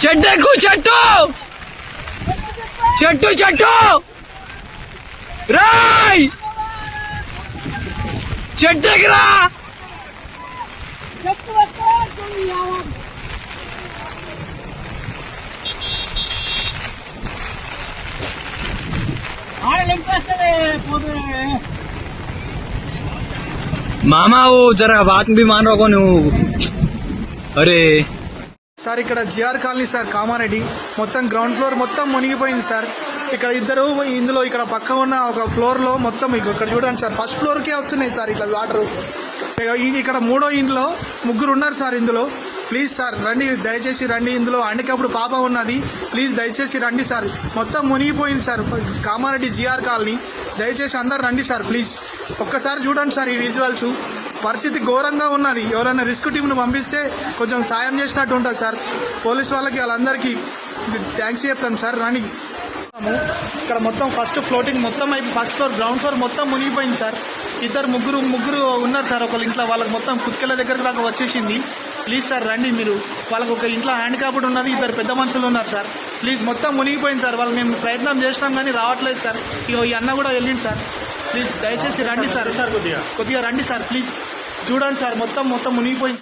चड्डू चट्टू। चट्टू चट्टू। राय। चड्डगरा मामा, वो जरा बात भी मान रहा हूँ अरे। సార్ ఇక్కడ జిఆర్ కాలనీ సార్ కామారెడ్డి. మొత్తం గ్రౌండ్ ఫ్లోర్ మొత్తం మునిగిపోయింది సార్. ఇక్కడ ఇద్దరు ఇందులో ఇక్కడ పక్క ఉన్న ఒక ఫ్లోర్లో మొత్తం ఇక్కడ చూడండి సార్ ఫస్ట్ ఫ్లోర్కే వస్తున్నాయి సార్ ఇట్లా వాటర్ ఇక్కడ మూడో ఇంట్లో ముగ్గురు ఉన్నారు సార్ ఇందులో. ప్లీజ్ సార్ రండి దయచేసి రండి ఇందులో. అండికప్పుడు పాప ఉన్నది. ప్లీజ్ దయచేసి రండి సార్. మొత్తం మునిగిపోయింది సార్ కామారెడ్డి జిఆర్ కాలనీ. దయచేసి అందరు రండి సార్ ప్లీజ్ ఒక్కసారి చూడండి సార్ ఈ విజువల్స్ పరిస్థితి ఘోరంగా ఉన్నది. ఎవరైనా రిస్క్ టీంను పంపిస్తే కొంచెం సాయం చేసినట్టు ఉంటుంది సార్. పోలీస్ వాళ్ళకి వాళ్ళందరికీ థ్యాంక్స్ చెప్తాను సార్. రాణి ఇక్కడ మొత్తం ఫస్ట్ ఫ్లోటింగ్ మొత్తం అయిపోయి ఫస్ట్ ఫ్లోర్ గ్రౌండ్ ఫ్లోర్ మొత్తం మునిగిపోయింది సార్. ఇద్దరు ముగ్గురు ముగ్గురు ఉన్నారు సార్ ఒకళ్ళ ఇంట్లో. వాళ్ళకి మొత్తం కుక్కల దగ్గరకు దాకా వచ్చేసింది. ప్లీజ్ సార్ రండి మీరు. వాళ్ళకి ఒక ఇంట్లో హ్యాండ్ కాపుడు ఉన్నది. ఇద్దరు పెద్ద మనుషులు ఉన్నారు సార్. ప్లీజ్ మొత్తం మునిగిపోయింది సార్. వాళ్ళు మేము ప్రయత్నం చేసినాం కానీ రావట్లేదు సార్. ఇగో ఈ అన్న కూడా వెళ్ళింది సార్. ప్లీజ్ దయచేసి రండి సార్ సార్. కొద్దిగా. కొద్దిగా రండి సార్ ప్లీజ్. చూడండి సార్ మొత్తం మొత్తం మునిగిపోయింది.